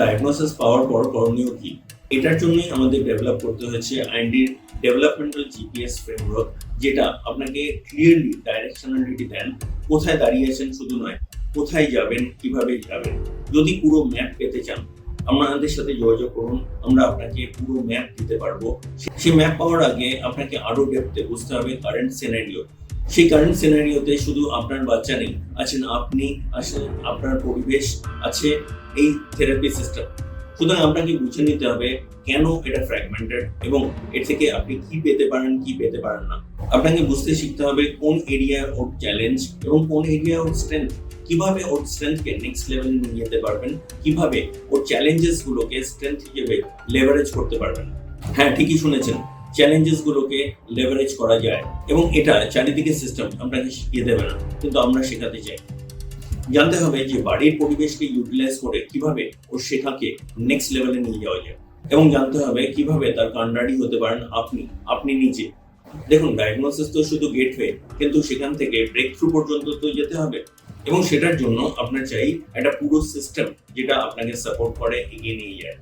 Diagnosis পাওয়ার পর করণীয় কি? এটার জন্যই আমাদের ডেভেলপ করতে হয়েছে আইনডির ডেভেলপমেন্টাল জিপিএস ফ্রেমওয়ার্ক যেটা আপনাকে ক্লিয়ারলি ডাইরেকশনালিটি দেন, কোথায় দাঁড়িয়ে আছেন শুধু নয়, কোথায় যাবেন, কীভাবে যাবেন। যদি পুরো ম্যাপ পেতে চান, আমাদের সাথে যোগাযোগ করুন, আমরা আপনাকে পুরো ম্যাপ দিতে পারব। সেই ম্যাপ পাওয়ার আগে আপনাকে আরও ডেপথে বুঝতে হবে কারেন্ট সিনারিও সেই কারেন্ট সিনারিওতে শুধু আপনার বাচ্চা নেই, আছেন আপনি, আছেন আপনার পরিবেশ, আছে এই থেরাপি সিস্টেম সুতরাং আপনাকে বুঝে নিতে হবে কেন এটা ফ্র্যাগমেন্টেড এবং এর থেকে আপনি কি পেতে পারেন, কি পেতে পারেন না। আপনাকে বুঝতে শিখতে হবে কোন এরিয়া ওর চ্যালেঞ্জ এবং কোন এরিয়া ওর স্ট্রেংথ কীভাবে ওর স্ট্রেংথকে নেক্সট লেভেল নিয়ে যেতে পারবেন, কীভাবে ওর চ্যালেঞ্জেস গুলোকে স্ট্রেংথ হিসেবে লেভারেজ করতে পারবেন। হ্যাঁ ঠিকই শুনেছেন। চ্যালেঞ্জেস গুলোকে লেভারেজ করা যায় এবং এটা চারিদিকে সিস্টেম আপনাকে শিখিয়ে দেবে না, কিন্তু আমরা শেখাতে চাই। জানতে হবে যে বাড়ির পরিবেশকে ইউটিলাইজ করে কীভাবে ওর শেখাকে নেক্সট লেভেলে নিয়ে যাওয়া যায় এবং জানতে হবে কীভাবে তার কান্ডারি হতে পারেন আপনি আপনি নিজে। দেখুন ডায়াগনোসিস তো শুধু গেটওয়ে কিন্তু সেখান থেকে ব্রেক থ্রু পর্যন্ত তো যেতে হবে এবং সেটার জন্য আপনার চাই একটা পুরো সিস্টেম যেটা আপনাকে সাপোর্ট করে এগিয়ে নিয়ে যায়।